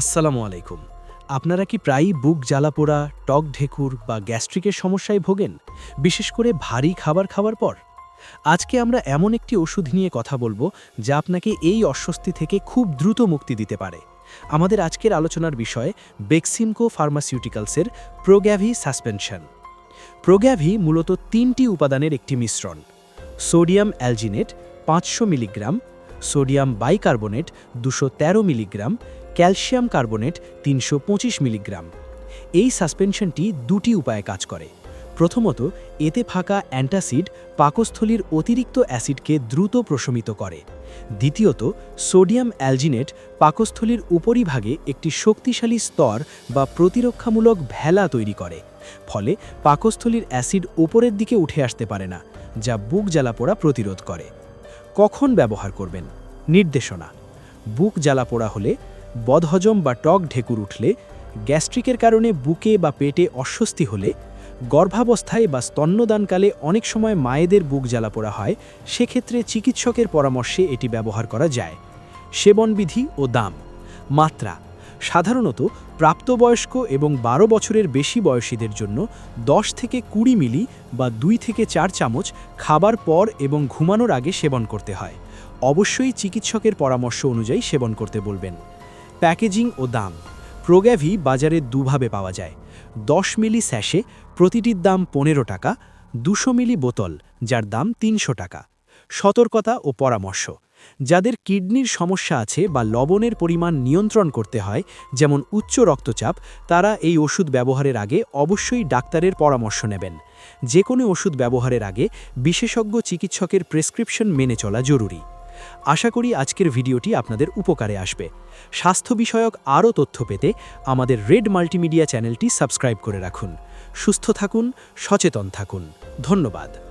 আসসালামু আলাইকুম। আপনারা কি প্রায়ই বুক জ্বালাপোড়া টক ঢেকুর বা গ্যাস্ট্রিকের সমস্যায় ভোগেন, বিশেষ করে ভারী খাবার খাওয়ার পর? আজকে আমরা এমন একটি ওষুধ নিয়ে কথা বলব, যা আপনাকে এই অস্বস্তি থেকে খুব দ্রুত মুক্তি দিতে পারে। আমাদের আজকের আলোচনার বিষয়, বেক্সিমকো ফার্মাসিউটিক্যালসের প্রোগ্যাভি সাসপেনশন। প্রোগ্যাভি মূলত তিনটি উপাদানের একটি মিশ্রণ। সোডিয়াম অ্যালজিনেট পাঁচশো মিলিগ্রাম সোডিয়াম বাইকার্বনেট দুশো মিলিগ্রাম, ক্যালসিয়াম কার্বনেট তিনশো পঁচিশ মিলিগ্রাম। এই সাসপেনশনটি দুটি উপায়ে কাজ করে। প্রথমত, এতে ফাঁকা অ্যান্টাসিড পাকস্থলীর অতিরিক্ত অ্যাসিডকে দ্রুত প্রশমিত করে। দ্বিতীয়ত, সোডিয়াম অ্যালজিনেট পাকস্থলীর উপরিভাগে একটি শক্তিশালী স্তর বা প্রতিরক্ষামূলক ভেলা তৈরি করে, ফলে পাকস্থলীর অ্যাসিড উপরের দিকে উঠে আসতে পারে না, যা বুক জ্বালা জ্বালাপোড়া প্রতিরোধ করে। কখন ব্যবহার করবেন? নির্দেশনা। বুক জ্বালা পোড়া হলে, বদহজম বা টক ঢেকুর উঠলে, গ্যাস্ট্রিকের কারণে বুকে বা পেটে অস্বস্তি হলে, গর্ভাবস্থায় বা স্তন্যদানকালে অনেক সময় মায়েদের বুক জ্বালা পোড়া হয়, সেক্ষেত্রে চিকিৎসকের পরামর্শে এটি ব্যবহার করা যায়। সেবনবিধি ও দাম। মাত্রা। সাধারণত প্রাপ্তবয়স্ক এবং বারো বছরের বেশি বয়সীদের জন্য 10 থেকে কুড়ি মিলি বা দুই থেকে চার চামচ খাবার পর এবং ঘুমানোর আগে সেবন করতে হয়। অবশ্যই চিকিৎসকের পরামর্শ অনুযায়ী সেবন করতে বলবেন। প্যাকেজিং ও দাম। প্রোগ্যাভি বাজারে দুভাবে পাওয়া যায়। দশ মিলি স্যাশে প্রতিটির দাম পনেরো টাকা, দুশো মিলি বোতল, যার দাম তিনশো টাকা। সতর্কতা ও পরামর্শ। যাদের কিডনির সমস্যা আছে বা লবণের পরিমাণ নিয়ন্ত্রণ করতে হয়, যেমন উচ্চ রক্তচাপ, তারা এই ওষুধ ব্যবহারের আগে অবশ্যই ডাক্তারের পরামর্শ নেবেন। যে কোনো ওষুধ ব্যবহারের আগে বিশেষজ্ঞ চিকিৎসকের প্রেসক্রিপশন মেনে চলা জরুরি। আশা করি আজকের ভিডিওটি আপনাদের উপকারে আসবে। স্বাস্থ্য বিষয়ক আরও তথ্য পেতে আমাদের রেড মাল্টিমিডিয়া চ্যানেলটি সাবস্ক্রাইব করে রাখুন। সুস্থ থাকুন, সচেতন থাকুন। ধন্যবাদ।